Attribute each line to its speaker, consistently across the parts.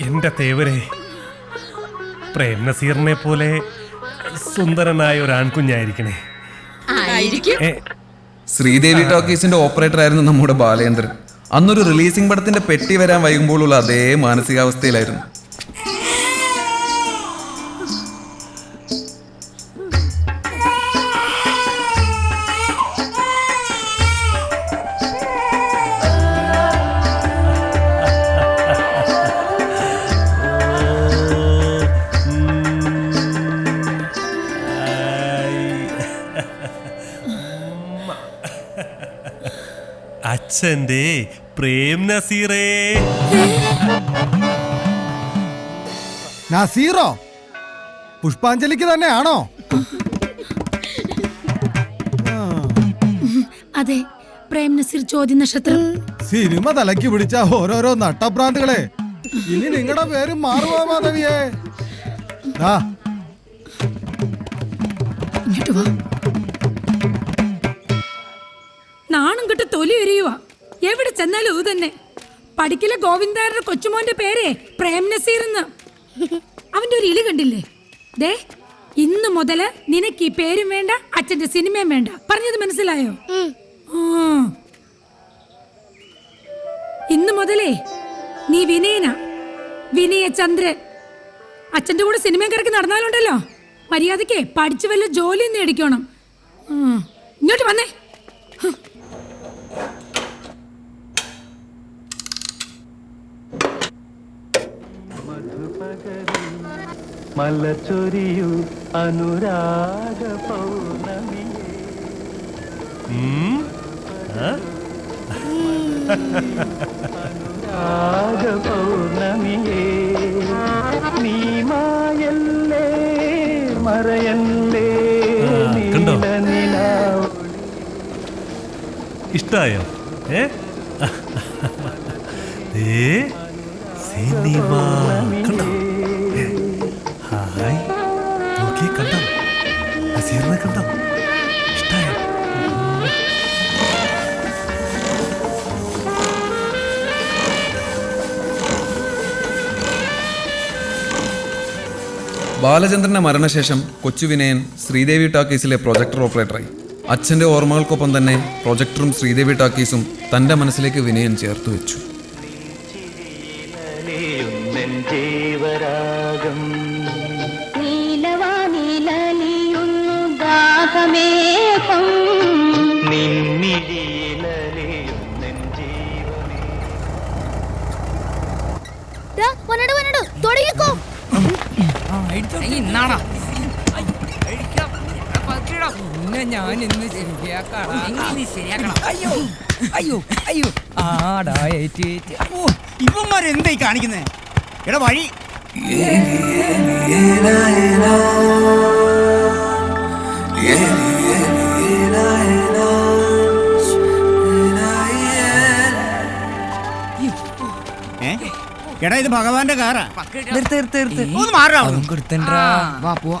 Speaker 1: എന്റെ തേവരെ പ്രേം നസീറിനെ പോലെ സുന്ദരനായ ഒരു ആൺകുഞ്ഞായിരിക്കണേ.
Speaker 2: ആയിരിക്കും.
Speaker 3: ശ്രീദേവി ടോക്കീസിന്റെ ഓപ്പറേറ്റർ ആയിരുന്നു നമ്മുടെ ബാലേന്ദ്രൻ. അന്നൊരു റിലീസിംഗ് പടത്തിന്റെ പെട്ടി വരാൻ വൈകുമ്പോഴുള്ള അതേ മാനസികാവസ്ഥയിലായിരുന്നു.
Speaker 1: അച്ഛന്റെ പ്രേം നസീറേ.
Speaker 4: നസീറോ? പുഷ്പാഞ്ജലിക്ക് തന്നെയാണോ?
Speaker 5: അതെ പ്രേം നസീർ ചോദ്യ നക്ഷത്രം.
Speaker 4: സിനിമ തലയ്ക്ക് പിടിച്ച ഓരോരോ നട്ടഭ്രാന്തുകളെ. ഇനി നിങ്ങളുടെ പേര് മാറുവാ മാധവിയെ.
Speaker 5: നാണം കിട്ട തൊലി എരിയുക എവിടെ ചെന്നാലും ഇത് തന്നെ. പഠിക്കലെ ഗോവിന്ദാരുടെ കൊച്ചുമോന്റെ പേരേ പ്രേം നസീർ എന്ന്. അവന്റെ ഒരു ഇലി കണ്ടില്ലേ? ദേ ഇന്ന് മുതൽ നിനക്ക് ഈ പേരും വേണ്ട അച്ഛന്റെ സിനിമയും വേണ്ട. പറഞ്ഞത് മനസ്സിലായോ. ഇന്ന് മുതലേ നീ വിനയന. വിനയ ചന്ദ്രൻ അച്ഛന്റെ കൂടെ സിനിമയും കിടക്കി നടന്നാലുണ്ടല്ലോ? മര്യാദയ്ക്ക് പഠിച്ചു വല്ല ജോലിയും നേടിക്കണം. ഇങ്ങോട്ട് വന്നേ. ഹ്.
Speaker 6: മലച്ചൊരിയു അനുരാഗ പൗർണമി അനുരാഗ? പൗർണമിയേ. നീ മായല്ലേ മറയല്ലേ
Speaker 1: ഇഷ്ടായോ? ഏ? സിനിമ കണ്ടോ?
Speaker 3: ബാലചന്ദ്രന്റെ മരണശേഷം കൊച്ചു വിനയൻ ശ്രീദേവി ടാക്കീസിലെ പ്രൊജക്ടർ ഓപ്പറേറ്ററായി. അച്ഛന്റെ ഓർമ്മകൾക്കൊപ്പം തന്നെ പ്രൊജക്ടറും ശ്രീദേവി ടാക്കീസും തന്റെ മനസ്സിലേക്ക് വിനയൻ ചേർത്തു വെച്ചു.
Speaker 6: ജീവരാഗം ജീവരാഗം
Speaker 7: നീലവാനിലലിയുന്നു ദാഹമേഘം
Speaker 8: ഞാൻ ഇന്ന് ശരിയാക്കണം അയ്യോ അയ്യോ അയ്യോ ആടാ
Speaker 9: ഓ ഇവന്മാരെന്തായി കാണിക്കുന്നേ എടാ വഴി ഏ? എടാ ഇത് ഭഗവാന്റെ കാറാ.
Speaker 8: നിർത്ത് നിർത്ത് നിർത്ത്.
Speaker 9: ഒന്ന് മാറാ
Speaker 8: അതും കൊടുത്തണ്ടാ വാ പോവാ.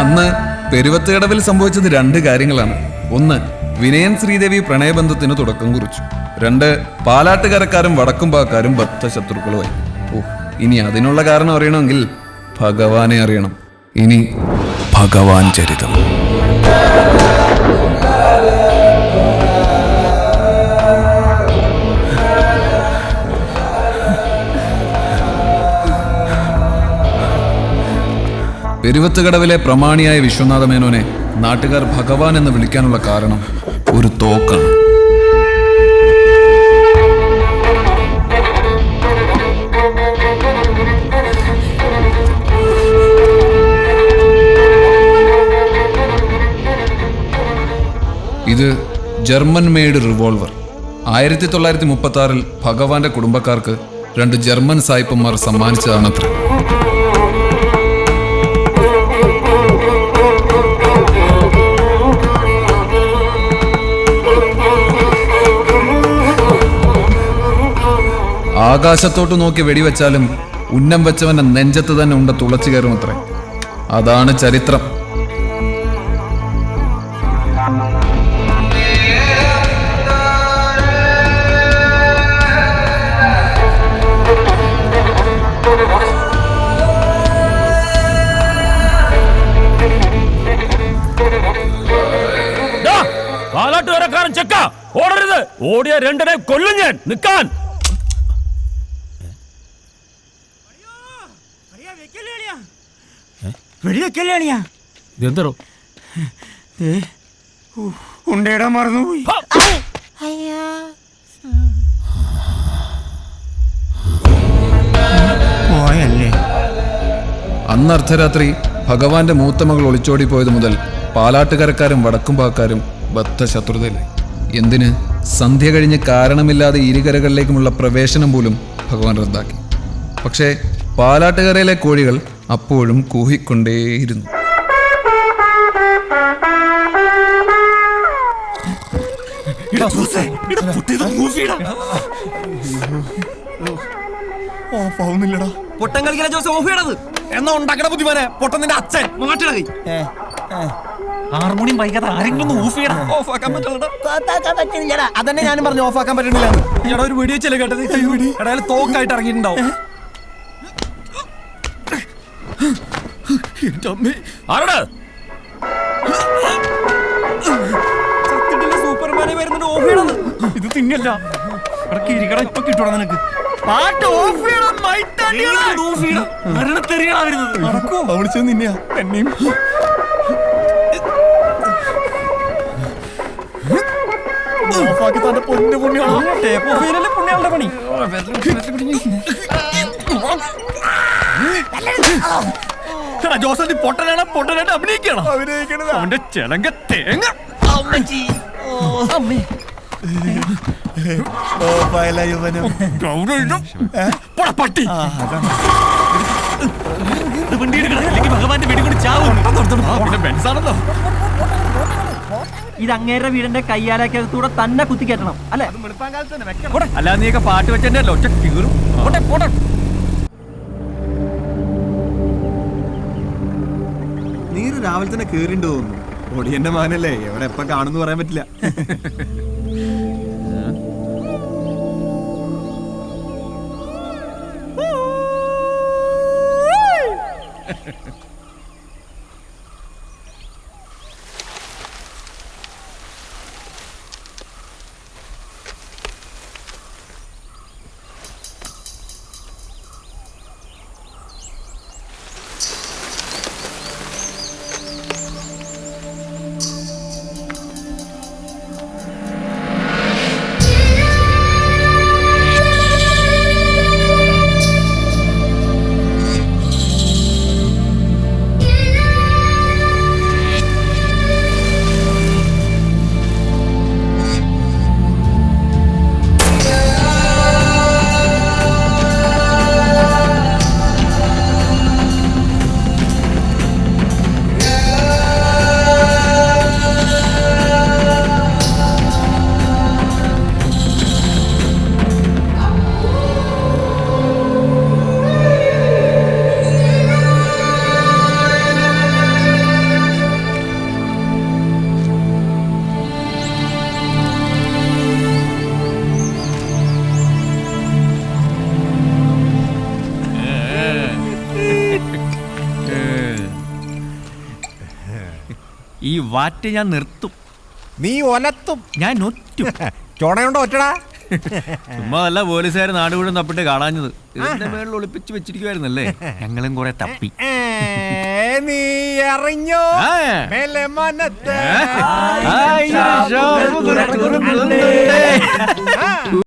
Speaker 3: അന്ന് പെരുവത്തുകടവിൽ സംഭവിച്ചത് രണ്ട് കാര്യങ്ങളാണ്. ഒന്ന് വിനയൻ ശ്രീദേവി പ്രണയബന്ധത്തിന് തുടക്കം കുറിച്ചു. രണ്ട് പാലാട്ടുകരക്കാരും വടക്കുംപാക്കാരും ബദ്ധ ശത്രുക്കളുമായി. ഓ ഇനി അതിനുള്ള കാരണം അറിയണമെങ്കിൽ ഭഗവാനെ അറിയണം. ഇനി ഭഗവാൻ ചരിതം. പെരുവത്തുകടവിലെ പ്രമാണിയായ വിശ്വനാഥ മേനോനെ നാട്ടുകാർ ഭഗവാൻ എന്ന് വിളിക്കാനുള്ള കാരണം ഒരു തോക്കാണ്. ഇത് ജർമ്മൻ മെയ്ഡ് റിവോൾവർ. ആയിരത്തി തൊള്ളായിരത്തി മുപ്പത്തി ആറിൽ ഭഗവാന്റെ കുടുംബക്കാർക്ക് രണ്ട് ജർമ്മൻ സായിപ്പന്മാർ സമ്മാനിച്ചതാണത്രേ. ആകാശത്തോട്ട് നോക്കി വെടിവെച്ചാലും ഉന്നം വെച്ചവന്റെ നെഞ്ചത്ത് തന്നെ ഉണ്ട തുളച്ചു കയറും അത്രേ അതാണ് ചരിത്രം.
Speaker 10: ചെക്ക. ഓടരുത്. ഓടിയ രണ്ടിനെ കൊല്ലും ഞാൻ. നിക്കാൻ ഇതെന്തോ
Speaker 9: ഉണ്ടേടാ മറന്നുപോയി പോയല്ലേ?
Speaker 3: അന്ന് അർദ്ധരാത്രി ഭഗവാന്റെ മൂത്തമകൾ ഒളിച്ചോടി പോയത് മുതൽ പാലാട്ടുകരക്കാരും വടക്കുംപാക്കാരും ബദ്ധ ശത്രുതയിലായി. എന്തിന്? സന്ധ്യ കഴിഞ്ഞ് കാരണമില്ലാതെ ഇരുകരകളിലേക്കുമുള്ള പ്രവേശനം പോലും ഭഗവാൻ റദ്ദാക്കി. പക്ഷേ പാലാട്ടുകരയിലെ കോഴികൾ അപ്പോഴും കൂഹിക്കൊണ്ടേയിരുന്നു.
Speaker 6: ജോസ് എന്നാ ഉണ്ടാക്കണ ബുദ്ധിമാനെ നിന്റെ അച്ഛൻ. മാറ്റണ കൈ.
Speaker 10: ഹാർമോണിയം വൈകാതെ ആരെങ്കിലും ഓഫ് ചെയ്യണം
Speaker 6: ഓഫ് ആക്കാൻ അതന്നെ ഞാനും പറഞ്ഞു ഓഫാക്കാൻ ആക്കാൻ പറ്റണില്ല ഒരു ചെല കേട്ടത്? തോക്കായിട്ട് ഇറങ്ങിയിട്ടുണ്ടാവും. എന്റെ അമ്മേ
Speaker 10: ആരടാ?
Speaker 6: ചത്തിട്ടില്ല സൂപ്പർമാനെ വരുന്നത് ഓഫ്
Speaker 9: ഇത് തിന്നല്ല. എടാ കിരിക്കട ഇപ്പൊ കിട്ടൂടാ നിനക്ക്.
Speaker 6: പാട്ട് ഓഫ് ചെയ്യണം ഓഫ് ചെയ്യണം
Speaker 10: മരണത്തെറിയാ വരുന്നത്.
Speaker 9: നടക്കോ വിളിച്ചത് നിന്നെയാ. എന്നെയും. ഓഫാക്കി തന്റെ പൊന്നു പുണ്യാണ്
Speaker 6: ടേപ്പ് ഓഫ് ചെയ്യലല്ലേ പുണ്യാളുടെ പണി?
Speaker 9: എടാ ജോസഫ് നീ പൊട്ടനാണ്? പൊട്ടനായിട്ട് അഭിനയിക്കണം അഭിനയിക്കണത്. അവന്റെ ചെലങ്ക തേങ്ങ. പോടാ, പട്ടി.
Speaker 10: ഭഗവാന്റെ വെടി ചാവും.
Speaker 9: ബെൻസാണല്ലോ.
Speaker 6: ഇത് അങ്ങേരുടെ വീടിന്റെ കയ്യാലക്കകത്തൂടെ തന്നെ കുത്തിക്കയറ്റണം അല്ലെ?
Speaker 9: അല്ല നീയൊക്കെ പാട്ട് വെച്ചെന്റെ ഒറ്റ കീറും.
Speaker 6: പോട്ടെ പോട്ടെ.
Speaker 11: രാവിലെ തന്നെ കേറിണ്ട് തോന്നുന്നു. ഒടിയന്റെ മാനല്ലേ എവിടെ എപ്പ കാണുന്നു പറയാൻ പറ്റില്ല.
Speaker 9: ഈ വാറ്റ് ഞാൻ നിർത്തും.
Speaker 11: നീ ഒലത്തും.
Speaker 9: ഞാൻ ഒറ്റും.
Speaker 11: ചോണയുണ്ടോ ഒറ്റടാ?
Speaker 9: ചുമ്മാ അല്ല പോലീസുകാർ നാട് വീഴും തപ്പിട്ട് കാണാഞ്ഞത്. ഇതിന്റെ മേളിൽ ഒളിപ്പിച്ച് വെച്ചിരിക്കുവായിരുന്നല്ലേ? ഞങ്ങളും കുറെ തപ്പി.
Speaker 11: നീ അറിഞ്ഞോ? മനത്തെ.